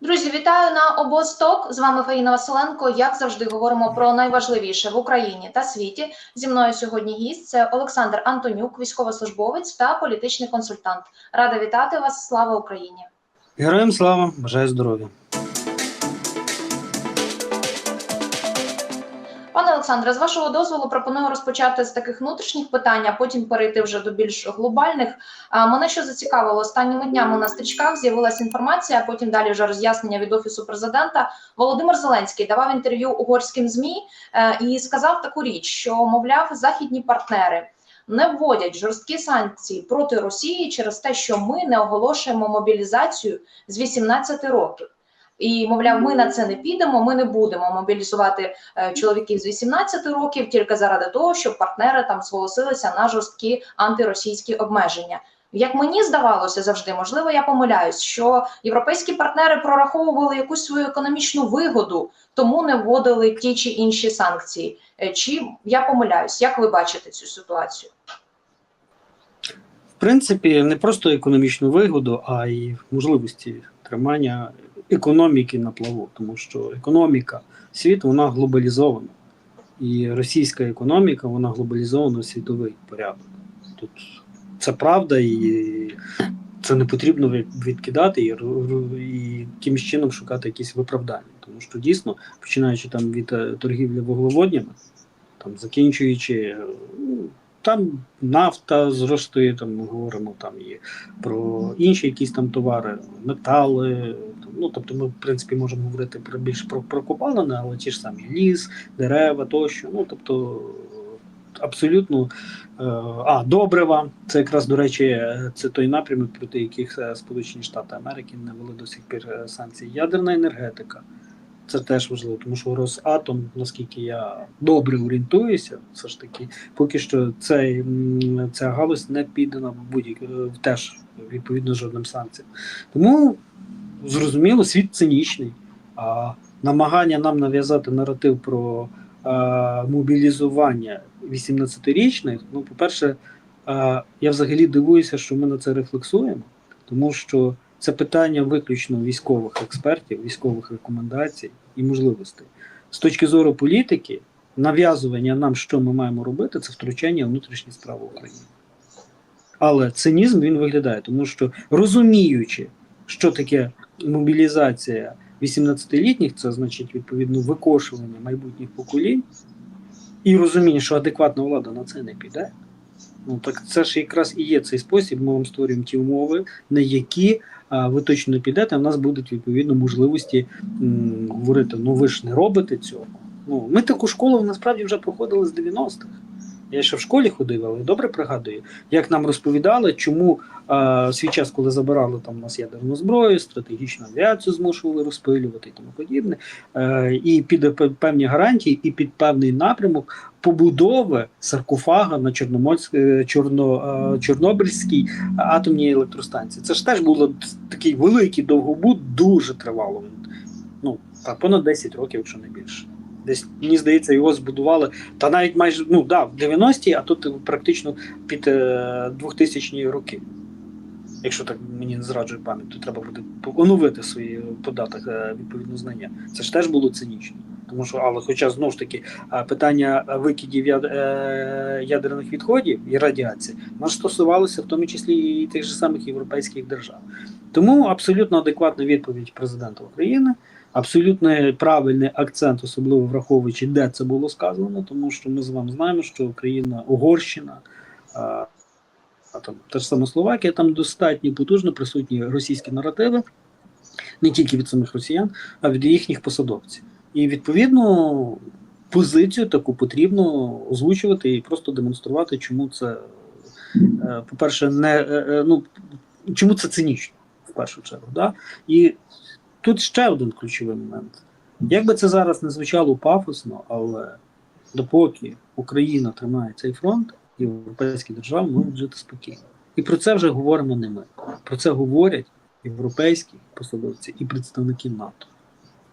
Друзі, вітаю на обосток. З вами Фаїна Василенко. Як завжди, говоримо про найважливіше в Україні та світі. Зі мною сьогодні гість це Олександр Антонюк, військовослужбовець та політичний консультант. Рада вітати вас. Слава Україні! Героям слава, бажаю здоров'я. Олександре, з вашого дозволу пропоную розпочати з таких внутрішніх питань, а потім перейти вже до більш глобальних. А, Мене що зацікавило останніми днями на стрічках з'явилася інформація, а потім далі вже роз'яснення від офісу президента. Володимир Зеленський давав інтерв'ю угорським змі е, і сказав таку річ, що мовляв західні партнери. Не вводять жорсткі санкції проти Росії через те, що ми не оголошуємо мобілізацію з 18 років. І мовляв, ми на це не підемо. Ми не будемо мобілізувати е, чоловіків з 18 років тільки заради того, щоб партнери там зголосилися на жорсткі антиросійські обмеження. Як мені здавалося завжди, можливо, я помиляюсь, що європейські партнери прораховували якусь свою економічну вигоду, тому не вводили ті чи інші санкції. Е, Чи я помиляюсь? Як ви бачите цю ситуацію? В принципі, не просто економічну вигоду, а й можливості тримання економіки на плаву, тому що економіка світу вона глобалізована. І російська економіка вона глобалізована у світовий порядок. Тут це правда, і це не потрібно відкидати і, і якимось чином шукати якісь виправдання. Тому що дійсно, починаючи там від е, торгівлі вуглеводнями, там закінчуючи е, ну, там нафта зростає, там ми говоримо там і про інші якісь там товари, метали. Ну тобто, ми в принципі можемо говорити про більш про, про копалини, але ті ж самі ліс, дерева тощо. Ну тобто абсолютно е, а добрива. Це якраз до речі, це той напрямок, проти яких е, Сполучені Штати Америки не вели до сих пір е, санкції. Ядерна енергетика. Це теж важливо, тому що Росатом, наскільки я добре орієнтуюся, все ж таки, поки що цей, ця галузь не піддана будь теж відповідно жодним санкціям. Тому зрозуміло, світ цинічний. А намагання нам нав'язати наратив про а, мобілізування 18-річних, ну, по-перше, я взагалі дивуюся, що ми на це рефлексуємо, тому що це питання виключно військових експертів, військових рекомендацій і можливостей. З точки зору політики, нав'язування нам, що ми маємо робити, це втручання внутрішні справи України. Але цинізм він виглядає, тому що розуміючи, що таке мобілізація 18-літніх, це значить відповідно викошування майбутніх поколінь, і розуміння, що адекватна влада на це не піде. Ну так це ж якраз і є цей спосіб. Ми вам створюємо ті умови, на які а, ви точно підете. а в нас будуть відповідно можливості м, говорити: ну ви ж не робите цього. Ну ми таку школу насправді вже проходили з 90-х. Я ще в школі ходив, але добре пригадую, як нам розповідали, чому в свій час, коли забирали там у нас ядерну зброю, стратегічну авіацію змушували розпилювати і тому подібне, е, і під певні гарантії, і під певний напрямок побудови саркофага на Чорноморськ, е, е, атомній електростанції. Це ж теж було такий великий довгобуд, дуже тривало. Ну, понад 10 років, якщо не більше. Десь мені здається, його збудували. Та навіть майже ну да, в 90-ті, а тут практично під е, 2000-ні роки. Якщо так мені не зраджує пам'ять, то треба буде оновити свої податок е, відповідно знання. Це ж теж було цинічно. Тому що, але хоча знову ж таки е, питання викидів е, ядерних відходів і радіації ж стосувалося в тому числі і тих же самих європейських держав. Тому абсолютно адекватна відповідь президента України, абсолютно правильний акцент, особливо враховуючи, де це було сказано, тому що ми з вами знаємо, що Україна, Угорщина. а там та ж сама Словакія, там достатньо потужно присутні російські наративи, не тільки від самих росіян, а від їхніх посадовців. І відповідно позицію таку потрібно озвучувати і просто демонструвати, чому це, е, по-перше, не е, е, ну чому це цинічно в першу чергу. Да? І тут ще один ключовий момент. Як би це зараз не звучало пафосно, але допоки Україна тримає цей фронт, європейські держави можуть жити спокійно. І про це вже говоримо не ми. Про це говорять європейські посадовці і представники НАТО.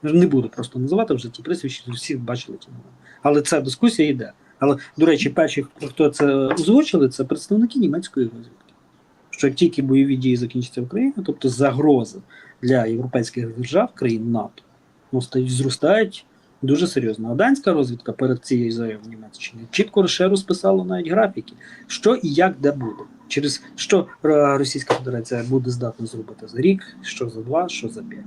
Не буду просто називати вже ті прізвища, всі бачили ті новини. Але ця дискусія йде. Але, до речі, перші, хто це озвучили, це представники німецької розвідки. Що як тільки бойові дії закінчаться в Україні, тобто загрози для європейських держав, країн НАТО, ну, стають зростають дуже серйозно. А данська розвідка перед цією заявою в Німеччині чітко ще розписала навіть графіки, що і як де буде. Через що е, Російська Федерація буде здатна зробити за рік, що за два, що за п'ять.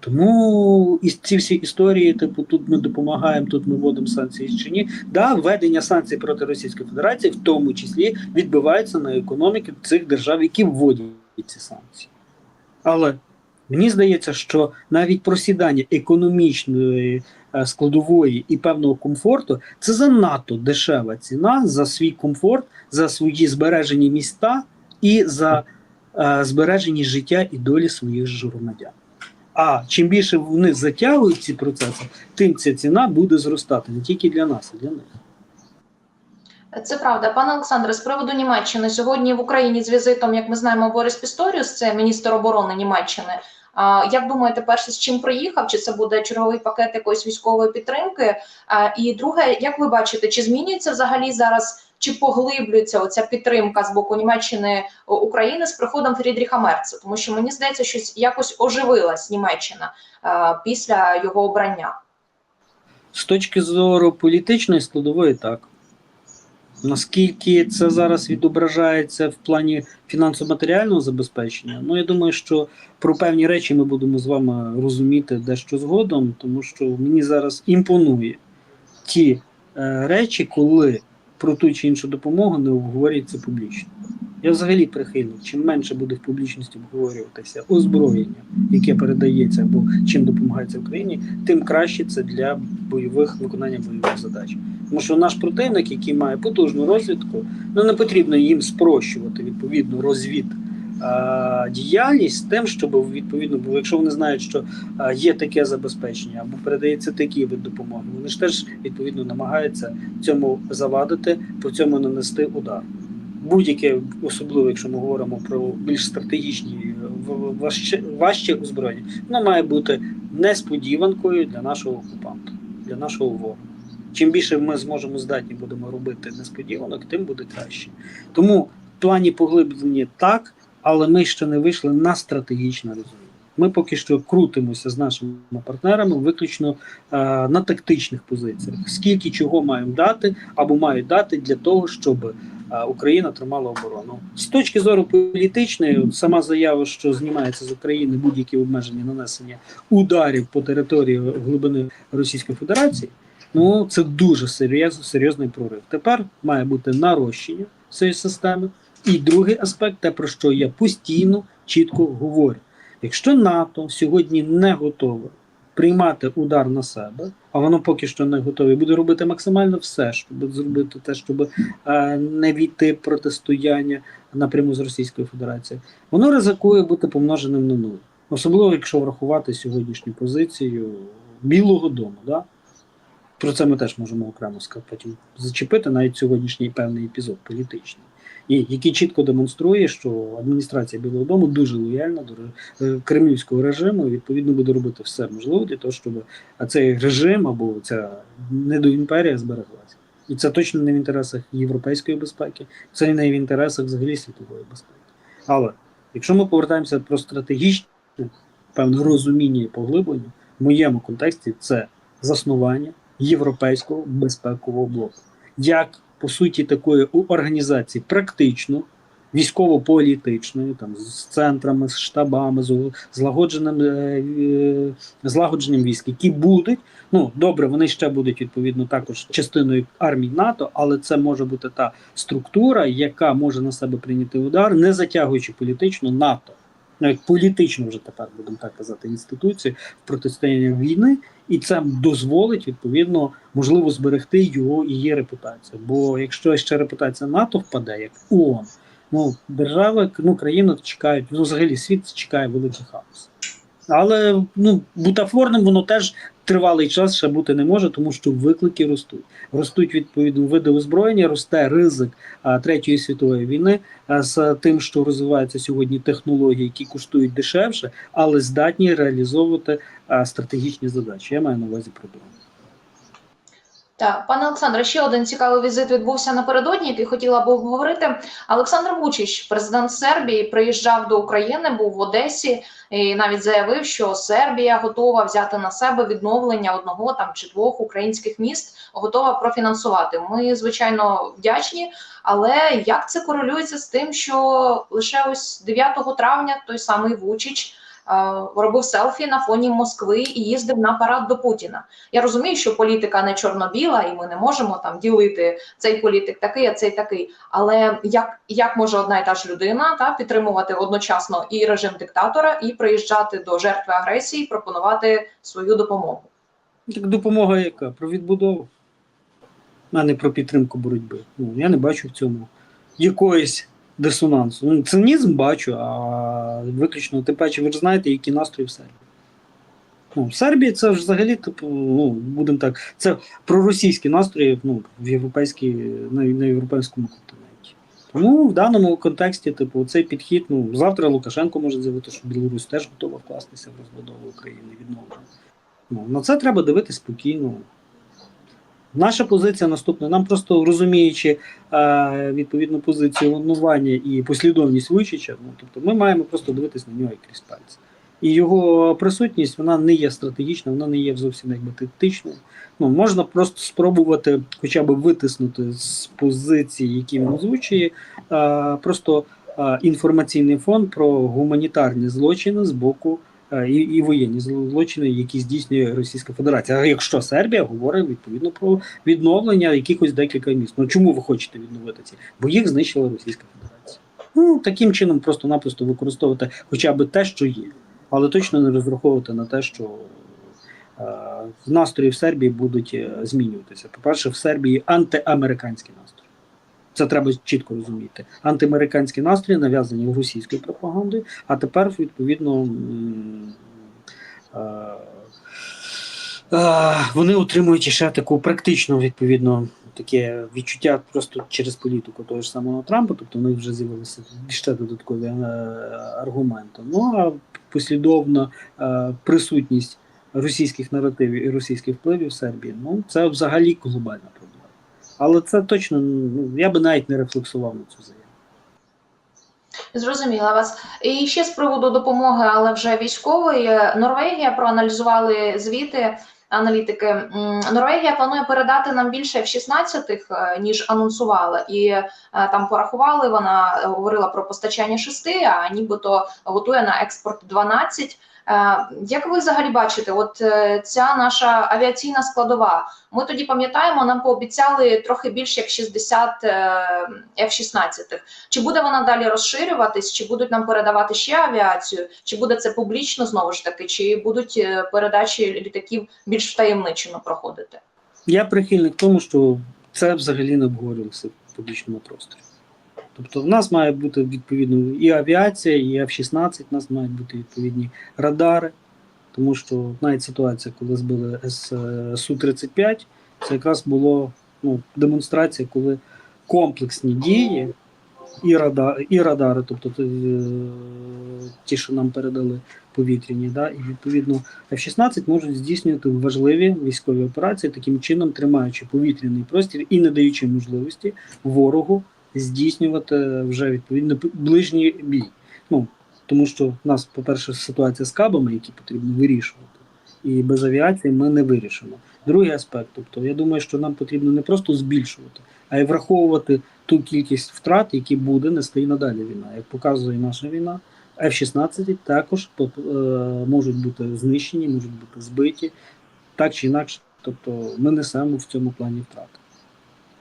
Тому і ці всі історії, типу, тут ми допомагаємо, тут ми вводимо санкції чи ні. Да, введення санкцій проти Російської Федерації, в тому числі, відбивається на економіки цих держав, які вводять ці санкції. Але мені здається, що навіть просідання економічної е, складової і певного комфорту це занадто дешева ціна за свій комфорт, за свої збережені міста і за е, збережені життя і долі своїх громадян. А чим більше вони затягують ці процеси, тим ця ціна буде зростати не тільки для нас, а для них. Це правда, пане Олександре. З приводу Німеччини сьогодні в Україні з візитом, як ми знаємо, Борис Пісторіус, це міністр оборони Німеччини. А, Як думаєте, перше з чим приїхав? Чи це буде черговий пакет якоїсь військової підтримки? А, І друге, як ви бачите, чи змінюється взагалі зараз, чи поглиблюється оця підтримка з боку Німеччини України з приходом Фрідріха Мерца? Тому що мені здається, що якось оживилась Німеччина а, після його обрання. З точки зору політичної складової, так. Наскільки це зараз відображається в плані фінансово-матеріального забезпечення, ну я думаю, що про певні речі ми будемо з вами розуміти дещо згодом, тому що мені зараз імпонує ті е, речі, коли про ту чи іншу допомогу не обговорюється публічно. Я взагалі прихильник, чим менше буде в публічності обговорюватися озброєння, яке передається або чим допомагається Україні, тим краще це для бойових виконання бойових задач. Тому що наш противник, який має потужну розвідку, ну не потрібно їм спрощувати відповідну розвід діяльність тим, щоб відповідно, бо якщо вони знають, що є таке забезпечення або передається такий вид допомоги, вони ж теж відповідно намагаються цьому завадити, по цьому нанести удар. Будь-яке, особливо, якщо ми говоримо про більш стратегічні важче, важче озброєння, воно має бути несподіванкою для нашого окупанта, для нашого ворога. Чим більше ми зможемо здатні будемо робити несподіванок, тим буде краще. Тому плані поглиблення так, але ми ще не вийшли на стратегічне розуміння. Ми поки що крутимося з нашими партнерами виключно е, на тактичних позиціях. Скільки чого маємо дати або мають дати для того, щоб е, Україна тримала оборону. З точки зору політичної, сама заява, що знімається з України будь-які обмеження нанесення ударів по території глибини Російської Федерації. Ну це дуже серйоз, серйозний прорив. Тепер має бути нарощення цієї системи. І другий аспект, те про що я постійно чітко говорю: якщо НАТО сьогодні не готове приймати удар на себе, а воно поки що не готове, буде робити максимально все, щоб зробити те, щоб е, не війти протистояння напряму з Російською Федерацією, воно ризикує бути помноженим на нуль. Особливо, якщо врахувати сьогоднішню позицію Білого Дому. Да? Про це ми теж можемо окремо потім зачепити навіть сьогоднішній певний епізод політичний, і який чітко демонструє, що адміністрація Білого Дому дуже лояльна до е, кремлівського режиму і відповідно буде робити все можливе для того, щоб цей режим або ця недоімперія збереглася. І це точно не в інтересах європейської безпеки, це не в інтересах взагалі світової безпеки. Але якщо ми повертаємося про стратегічне певне розуміння і поглиблення, в моєму контексті це заснування європейського безпекового блоку, як по суті такої організації практично військово-політичної, там з центрами, з штабами, з злагодженим е, е, злагодженням військ, які будуть. Ну добре, вони ще будуть відповідно також частиною армії НАТО, але це може бути та структура, яка може на себе прийняти удар, не затягуючи політично НАТО. Навіть політичну вже тепер будемо так казати, інституцію в протистоянні війни, і це дозволить відповідно можливо зберегти його і її репутацію. Бо якщо ще репутація НАТО впаде, як ООН, ну держави, ну країни чекають, ну взагалі світ чекає великий хаос. Але ну бутафорним воно теж тривалий час ще бути не може, тому що виклики ростуть. Ростуть відповідно види озброєння, росте ризик а, третьої світової війни а, з тим, що розвиваються сьогодні технології, які коштують дешевше, але здатні реалізовувати а, стратегічні задачі. Я маю на увазі про. Так, пане Олександре, ще один цікавий візит відбувся напередодні, який хотіла б обговорити. Олександр Вучич, президент Сербії, приїжджав до України, був в Одесі і навіть заявив, що Сербія готова взяти на себе відновлення одного там чи двох українських міст, готова профінансувати. Ми звичайно вдячні, але як це корелюється з тим, що лише ось 9 травня той самий Вучич. Робив селфі на фоні Москви і їздив на парад до Путіна. Я розумію, що політика не чорно-біла, і ми не можемо там ділити цей політик такий, а цей такий. Але як, як може одна і та ж людина та підтримувати одночасно і режим диктатора, і приїжджати до жертви агресії, пропонувати свою допомогу? Так допомога яка? Про відбудову, а не про підтримку боротьби. Ну, я не бачу в цьому якоїсь дисонансу. Ну, цинізм бачу, а виключно тим паче, ви ж знаєте, які настрої в Сербії. Ну, в Сербії це ж взагалі, типу, ну, будемо так, це проросійські настрої ну, в європейській, на, на європейському континенті. Тому в даному контексті, типу, цей підхід, ну, завтра Лукашенко може заявити, що Білорусь теж готова вкластися в розбудову України відновлення. Ну, на це треба дивитися спокійно. Наша позиція наступна. Нам просто розуміючи е, відповідну позицію планування і послідовність Вичича, ну, тобто ми маємо просто дивитись на нього як крізь пальці. І його присутність вона не є стратегічна, вона не є зовсім якби тактичною. Ну, можна просто спробувати хоча б витиснути з позиції, які він озвучує, е, просто е, інформаційний фон про гуманітарні злочини з боку і, і воєнні злочини, які здійснює Російська Федерація. А якщо Сербія говорить відповідно про відновлення якихось декілька міст. Ну чому ви хочете відновити ці? Бо їх знищила Російська Федерація. Ну таким чином просто-напросто використовувати хоча б те, що є, але точно не розраховувати на те, що е, настрої в Сербії будуть е, змінюватися. По-перше, в Сербії антиамериканські настрої. Це треба чітко розуміти. Антиамериканські настрої нав'язані російською пропагандою, а тепер відповідно. Вони отримують ще таку практичну, відповідно, таке відчуття просто через політику того ж самого Трампа, тобто в вже з'явилися ще додаткові е, аргументи. Ну а послідовна е, присутність російських наративів і російських впливів в Сербії, ну це взагалі глобальна проблема. Але це точно ну, я би навіть не рефлексував на цю заяву. Зрозуміла вас. І ще з приводу допомоги, але вже військової. Норвегія проаналізували звіти. Аналітики Норвегія планує передати нам більше F-16, ніж анонсувала, і е, там порахували. Вона говорила про постачання шести, а нібито готує на експорт 12. Е, Як ви взагалі бачите, от е, ця наша авіаційна складова? Ми тоді пам'ятаємо, нам пообіцяли трохи більше як 60 е, F-16. Чи буде вона далі розширюватись, чи будуть нам передавати ще авіацію, чи буде це публічно знову ж таки, чи будуть передачі літаків більш втаємничено проходити? Я прихильник тому, що це взагалі не обговорювалося в публічному просторі. Тобто, в нас має бути відповідно і авіація, і F-16, в нас мають бути відповідні радари, тому що навіть ситуація, коли збили С- Су-35, це якраз було ну, демонстрація, коли комплексні дії і, рада, і радари, тобто е, ті, що нам передали повітряні, да, і відповідно F-16 можуть здійснювати важливі військові операції, таким чином тримаючи повітряний простір і не даючи можливості ворогу здійснювати вже відповідно ближній бій. Ну тому що в нас, по-перше, ситуація з кабами, які потрібно вирішувати, і без авіації ми не вирішимо. Другий аспект, тобто я думаю, що нам потрібно не просто збільшувати, а й враховувати ту кількість втрат, які буде нести і надалі війна. Як показує наша війна, F-16 також е, можуть бути знищені, можуть бути збиті, так чи інакше. Тобто ми несемо в цьому плані втрати.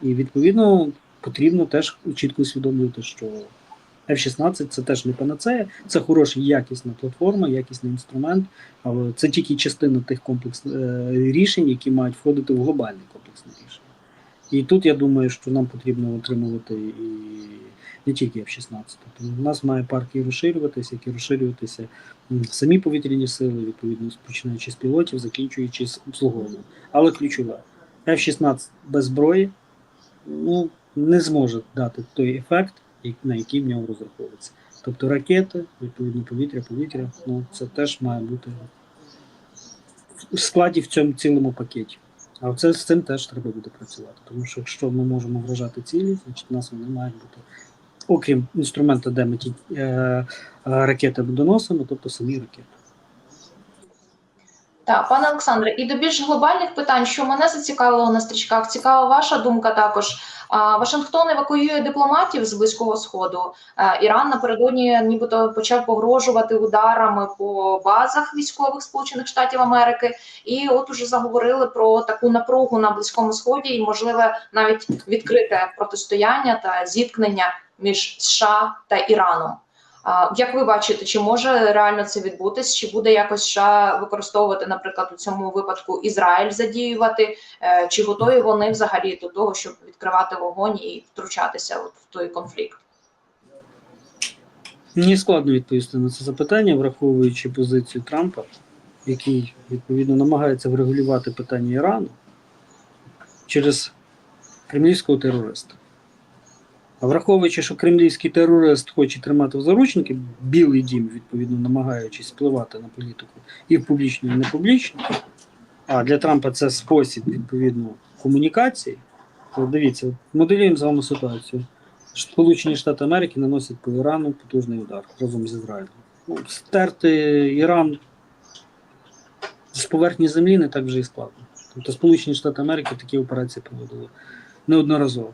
І відповідно потрібно теж чітко усвідомлювати, що F-16 це теж не панацея, це хороша якісна платформа, якісний інструмент, але це тільки частина тих комплекс е, рішень, які мають входити в глобальний комплексне рішення. І тут я думаю, що нам потрібно отримувати і не тільки F-16. Тобто у нас має парк і розширюватися, як і розширюватися самі повітряні сили, відповідно, починаючи з пілотів, закінчуючи з обслуговуванням. Але ключове, F-16 без зброї ну, не зможе дати той ефект, на який в нього розраховується. Тобто ракети, відповідно, повітря, повітря, ну це теж має бути в складі в цьому цілому пакеті. А це з цим теж треба буде працювати. Тому що якщо ми можемо вражати цілі, значить у нас вони мають бути, окрім інструмента, де ми ті е, е, ракети доносимо, тобто самі ракети. Так, пане Олександре, і до більш глобальних питань, що мене зацікавило на стрічках, цікава ваша думка також. Вашингтон евакуює дипломатів з близького сходу. Іран напередодні нібито почав погрожувати ударами по базах військових Сполучених Штатів Америки, і от уже заговорили про таку напругу на близькому сході, і можливе навіть відкрите протистояння та зіткнення між США та Іраном. Як ви бачите, чи може реально це відбутись? Чи буде якось США використовувати, наприклад, у цьому випадку Ізраїль задіювати? Е, Чи готові вони взагалі до того, щоб відкривати вогонь і втручатися от в той конфлікт? Мені складно відповісти на це запитання, враховуючи позицію Трампа, який відповідно намагається врегулювати питання Ірану через кремлівського терориста. Враховуючи, що кремлівський терорист хоче тримати в заручники, Білий дім, відповідно, намагаючись впливати на політику і в публічну, і в непублічну, а для Трампа це спосіб відповідно комунікації, то дивіться, моделюємо з вами ситуацію. Сполучені Штати Америки наносять по Ірану потужний удар разом з Ізраїлем. Ну, стерти Іран з поверхні землі не так вже і складно. Тобто Сполучені Штати Америки такі операції проводили неодноразово.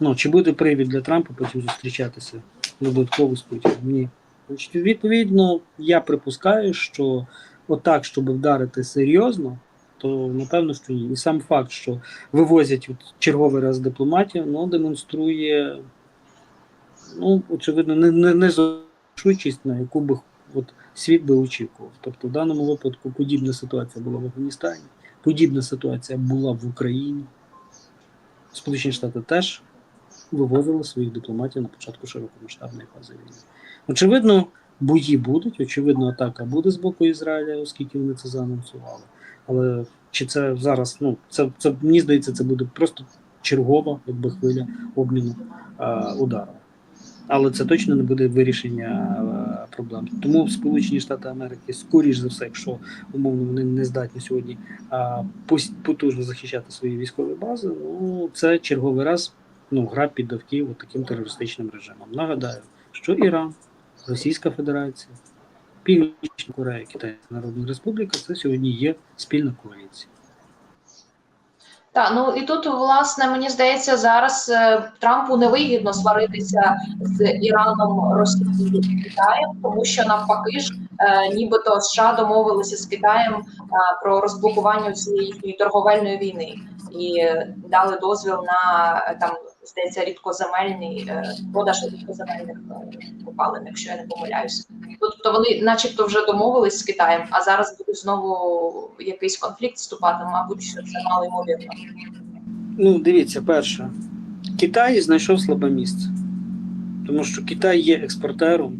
Ну, чи буде привід для Трампа потім зустрічатися додатково з Путіним? Ні. Значить, відповідно, я припускаю, що отак, щоб вдарити серйозно, то напевно, що ні. І сам факт, що вивозять от черговий раз дипломатію, ну, демонструє, ну, очевидно, не, не, не швидкість, на яку би от, світ би очікував. Тобто, в даному випадку подібна ситуація була в Афганістані, подібна ситуація була в Україні. Сполучені Штати теж вивозили своїх дипломатів на початку широкомасштабної фази війни. Очевидно, бої будуть, очевидно, атака буде з боку Ізраїля, оскільки вони це заанонсували. Але чи це зараз, ну це, це мені здається, це буде просто чергова, якби хвиля обміну е, ударами. Але це точно не буде вирішення е, проблем. Тому Сполучені Штати Америки, скоріш за все, якщо умовно вони не здатні сьогодні е, потужно захищати свої військові бази, ну це черговий раз ну, гра під давки таким терористичним режимом. Нагадаю, що Іран, Російська Федерація, Північна Корея, Китайська Народна Республіка це сьогодні є спільна коаліція. Так, ну і тут, власне, мені здається, зараз е, Трампу невигідно сваритися з Іраном, Росією і Китаєм, тому що навпаки ж, е, нібито США домовилися з Китаєм е, про розблокування цієї їхньої торговельної війни і е, дали дозвіл на е, там, здається, рідкоземельний е, продаж рідкоземельних е, копалин, якщо я не помиляюся. Тобто вони, начебто, вже домовились з Китаєм, а зараз буде знову якийсь конфлікт вступати. Мабуть, що це мало ймовірно. Ну, дивіться, перше, Китай знайшов слабе місце, тому що Китай є експортером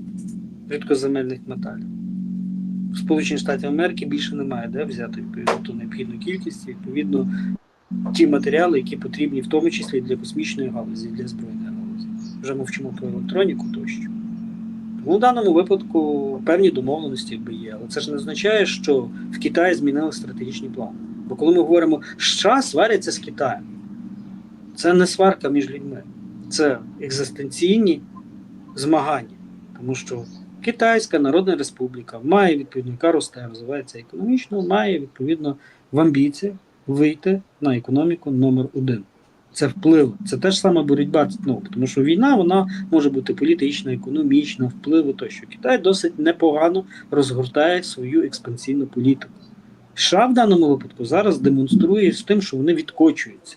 рідкоземельних металів. Сполучені Штати Америки більше немає де взяти відповідно ту необхідну кількість, відповідно, ті матеріали, які потрібні, в тому числі для космічної галузі, для збройної галузі. Вже мовчимо про електроніку тощо. Тому в даному випадку певні домовленості якби є, але це ж не означає, що в Китаї змінили стратегічні плани. Бо коли ми говоримо, США сваряться з Китаєм, це не сварка між людьми, це екзистенційні змагання. Тому що Китайська Народна Республіка має відповідно, яка росте, розвивається економічно, має відповідно в амбіціях вийти на економіку номер один. Це вплив, це теж саме боротьба. Ну, тому що війна вона може бути політична, економічна, впливи тощо. Китай досить непогано розгортає свою експансивну політику. США в даному випадку зараз демонструє з тим, що вони відкочуються.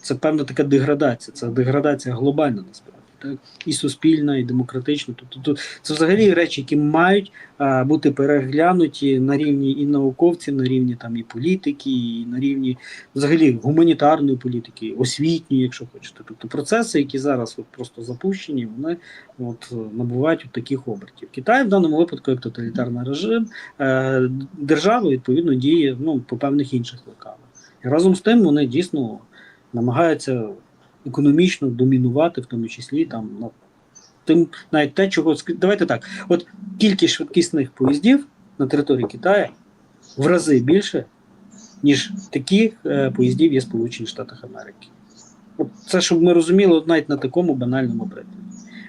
Це певна така деградація, це деградація глобальна насправді. І суспільна, і демократична. Тобто тут це взагалі речі, які мають а, бути переглянуті на рівні і науковців, на рівні там і політики, і на рівні взагалі гуманітарної політики, освітньої, якщо хочете. Тобто процеси, які зараз от просто запущені, вони от набувають от таких обертів. Китай в даному випадку як тоталітарний режим, е, держава відповідно діє ну, по певних інших лекалах. І разом з тим вони дійсно намагаються економічно домінувати, в тому числі там ну, тим навіть те, чого давайте так. От кількість швидкісних поїздів на території Китаю в рази більше, ніж таких е, поїздів є в Сполучених Штатах Америки. Це, щоб ми розуміли, навіть на такому банальному прикладі.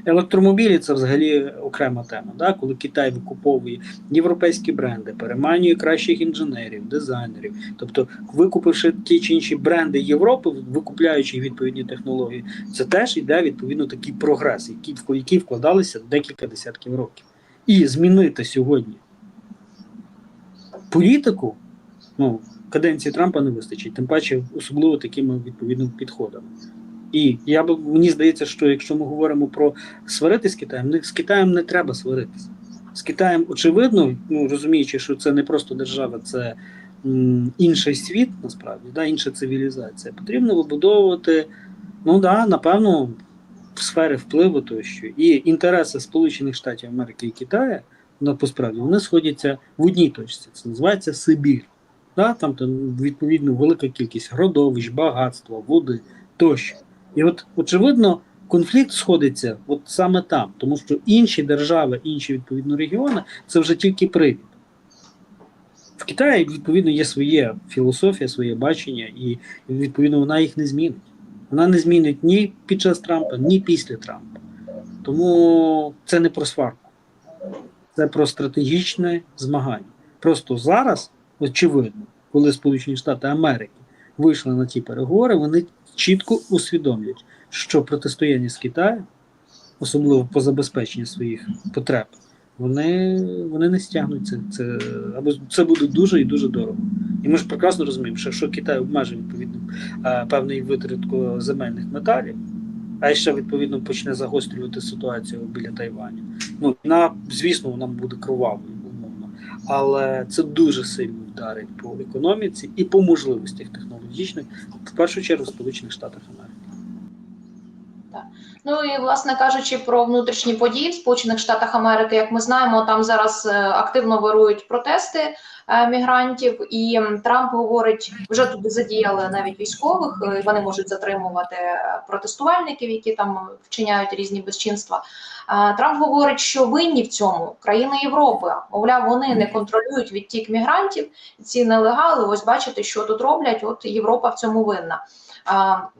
Електромобілі це взагалі окрема тема. Да? Коли Китай викуповує європейські бренди, переманює кращих інженерів, дизайнерів. Тобто, викупивши ті чи інші бренди Європи, викупляючи відповідні технології, це теж йде відповідно такий прогрес, який, в який вкладалися декілька десятків років. І змінити сьогодні політику, ну, каденції Трампа не вистачить, тим паче, особливо такими відповідними підходами. І я б мені здається, що якщо ми говоримо про сваритись з Китаєм, не- з Китаєм не треба сваритися. З Китаєм, очевидно, ну розуміючи, що це не просто держава, це м, інший світ, насправді, да, інша цивілізація. Потрібно вибудовувати, ну да, напевно, в сфери впливу тощо. І інтереси Сполучених Штатів Америки і Китаю на посправді вони сходяться в одній точці. Це називається Сибір. Да, там, там відповідно велика кількість родовищ, багатства, води тощо. І от, очевидно, конфлікт сходиться от саме там, тому що інші держави, інші відповідно регіони це вже тільки привід. В Китаї, відповідно, є своє філософія, своє бачення, і відповідно вона їх не змінить. Вона не змінить ні під час Трампа, ні після Трампа. Тому це не про сварку, це про стратегічне змагання. Просто зараз, очевидно, коли Сполучені Штати Америки вийшли на ті переговори, вони чітко усвідомлюють, що протистояння з Китаєм, особливо по забезпеченню своїх потреб, вони, вони не стягнуть це, це або це буде дуже і дуже дорого. І ми ж прекрасно розуміємо, що якщо Китай обмежить відповідно е, певний витратку земельних металів, а ще відповідно почне загострювати ситуацію біля Тайваню. Ну вона, звісно, вона буде кровавою, але це дуже сильно вдарить по економіці і по можливостях технологічних, в першу чергу в Сполучених Штатах Америки. Ну і власне кажучи про внутрішні події в Сполучених Штатах Америки, як ми знаємо, там зараз е, активно вирують протести мігрантів, і Трамп говорить, вже туди задіяли навіть військових. е, Вони можуть затримувати е, протестувальників, які там вчиняють різні безчинства. Е, Трамп говорить, що винні в цьому країни Європи. Мовляв, вони не контролюють відтік мігрантів. Ці нелегали. Ось бачите, що тут роблять. От Європа в цьому винна.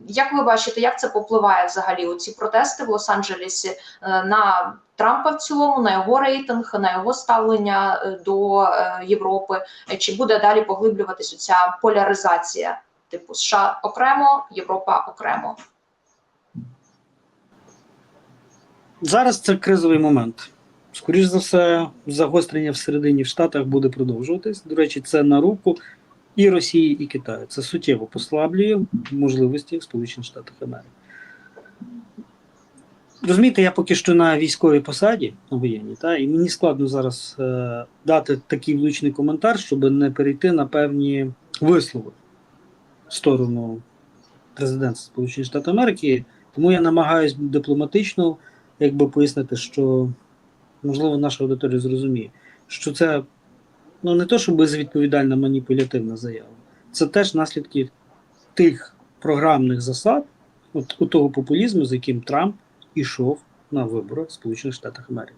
Як ви бачите, як це попливає взагалі у ці протести в Лос-Анджелесі е, на Трампа в цілому, на його рейтинг, на його ставлення е, до е, Європи? Чи буде далі поглиблюватися ця поляризація? Типу США окремо, Європа окремо? Зараз це кризовий момент. Скоріше за все, загострення всередині в Штатах буде продовжуватись. До речі, це на руку і Росії, і Китаю. Це суттєво послаблює можливості Сполучених Штатах Америки. Розумієте, я поки що на військовій посаді на воєнній, та, і мені складно зараз е, дати такий влучний коментар, щоб не перейти на певні вислови в сторону президента Сполучених Штатів Америки. Тому я намагаюся дипломатично якби пояснити, що можливо наша аудиторія зрозуміє, що це ну не то, що безвідповідальна маніпулятивна заява, це теж наслідки тих програмних засад, от у того популізму, з яким Трамп ішов на вибори в Сполучених Штатах Америки.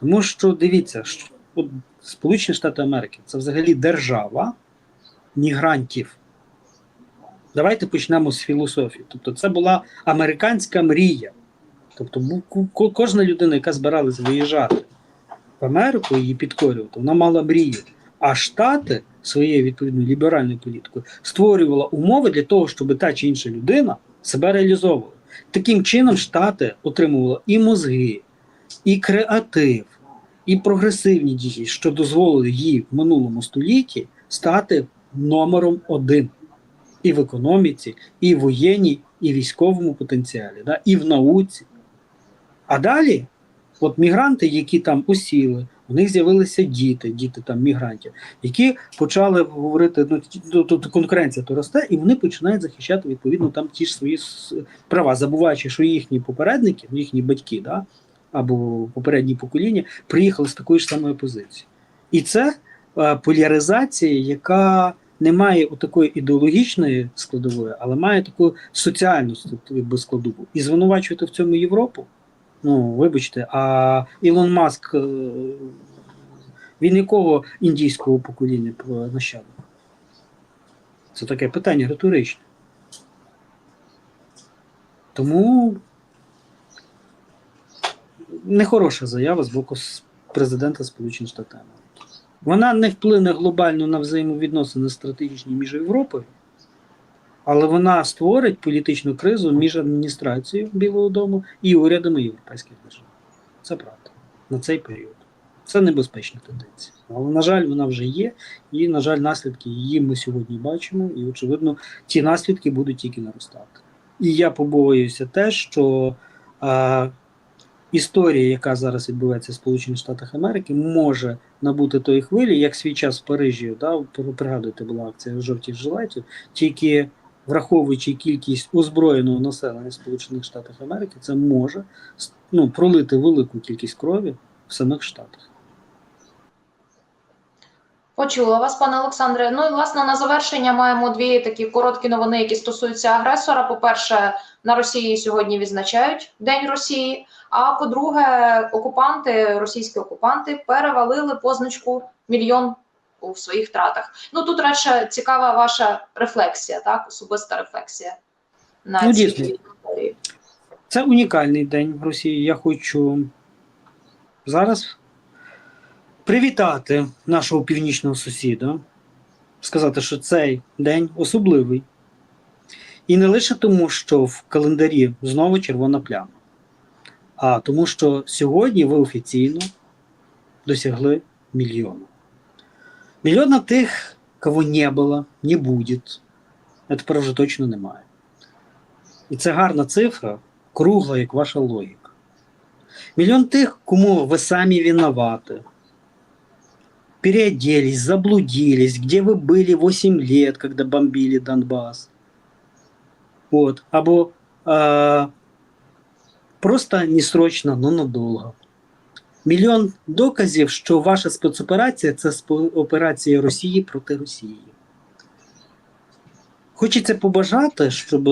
Тому що дивіться, що от Сполучені Штати Америки це взагалі держава мігрантів. Давайте почнемо з філософії. Тобто, це була американська мрія. Тобто, кожна людина, яка збиралась виїжджати Америку її підкорювати, вона мала мрію. А Штати своєю відповідною ліберальною політикою створювала умови для того, щоб та чи інша людина себе реалізовувала. Таким чином, Штати отримували і мозги, і креатив, і прогресивні дії, що дозволили їй в минулому столітті стати номером один і в економіці, і в воєнній, і військовому потенціалі, да, і в науці. А далі, от мігранти, які там осіли, у них з'явилися діти, діти там мігрантів, які почали говорити, ну тут конкуренція то росте, і вони починають захищати відповідно там ті ж свої права, забуваючи, що їхні попередники, їхні батьки, да, або попередні покоління приїхали з такої ж самої позиції. І це е, поляризація, яка не має такої ідеологічної складової, але має таку соціальну складову. І звинувачувати в цьому Європу. Ну, вибачте, а Ілон Маск, е, він якого індійського покоління нащадок? Це таке питання риторичне. Тому нехороша заява з боку президента Сполучених Штатів. Вона не вплине глобально на взаємовідносини стратегічні між Європою, але вона створить політичну кризу між адміністрацією Білого Дому і урядами європейських держав. Це правда. На цей період. Це небезпечна тенденція. Але, на жаль, вона вже є, і, на жаль, наслідки її ми сьогодні бачимо, і, очевидно, ті наслідки будуть тільки наростати. І я побоююся те, що е, історія, яка зараз відбувається в Сполучених Штатах Америки, може набути тої хвилі, як свій час в Парижі, да, пригадуєте, була акція жовтих жилетів, тільки враховуючи кількість озброєного населення Сполучених Штатів Америки, це може ну, пролити велику кількість крові в самих Штатах. Почула вас, пане Олександре. Ну і власне на завершення маємо дві такі короткі новини, які стосуються агресора. По-перше, на Росії сьогодні відзначають День Росії. А по-друге, окупанти, російські окупанти, перевалили позначку мільйон у своїх втратах. Ну тут радше цікава ваша рефлексія, так, особиста рефлексія на Ну, цій історії. Це унікальний день в Росії. Я хочу зараз привітати нашого північного сусіда, сказати, що цей день особливий. І не лише тому, що в календарі знову червона пляма, а тому, що сьогодні ви офіційно досягли мільйона. Мільйона тих, кого не було, не буде. А тепер вже точно немає. І це гарна цифра, кругла, як ваша логіка. Мільйон тих, кому ви самі виноваты. Переоделись, заблудились, где вы были 8 лет, когда бомбили Донбасс. От. Або е, просто несрочно, но надовго. Мільйон доказів, що ваша спецоперація це операція Росії проти Росії. Хочеться побажати, щоб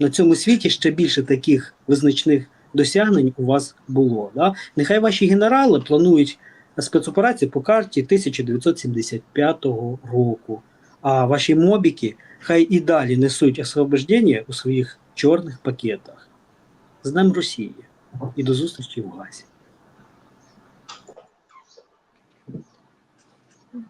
на цьому світі ще більше таких визначних досягнень у вас було. Да? Нехай ваші генерали планують спецоперацію по карті 1975 року, а ваші мобіки хай і далі несуть освобождення у своїх чорних пакетах. З Днем Росії і до зустрічі в Газі.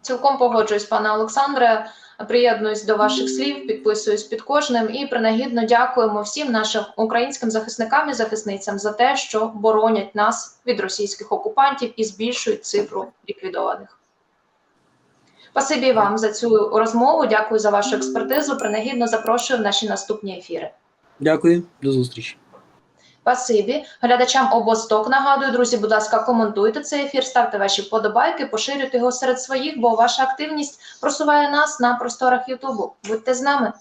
Цілком погоджуюсь, пане Олександре. Приєднуюсь до ваших слів, підписуюсь під кожним і принагідно дякуємо всім нашим українським захисникам і захисницям за те, що боронять нас від російських окупантів і збільшують цифру ліквідованих. Спасибі вам за цю розмову. Дякую за вашу експертизу. Принагідно запрошую в наші наступні ефіри. Дякую, до зустрічі. Спасибі. Глядачам обосток нагадую, друзі, будь ласка, коментуйте цей ефір, ставте ваші вподобайки, поширюйте його серед своїх, бо ваша активність просуває нас на просторах Ютубу. Будьте з нами.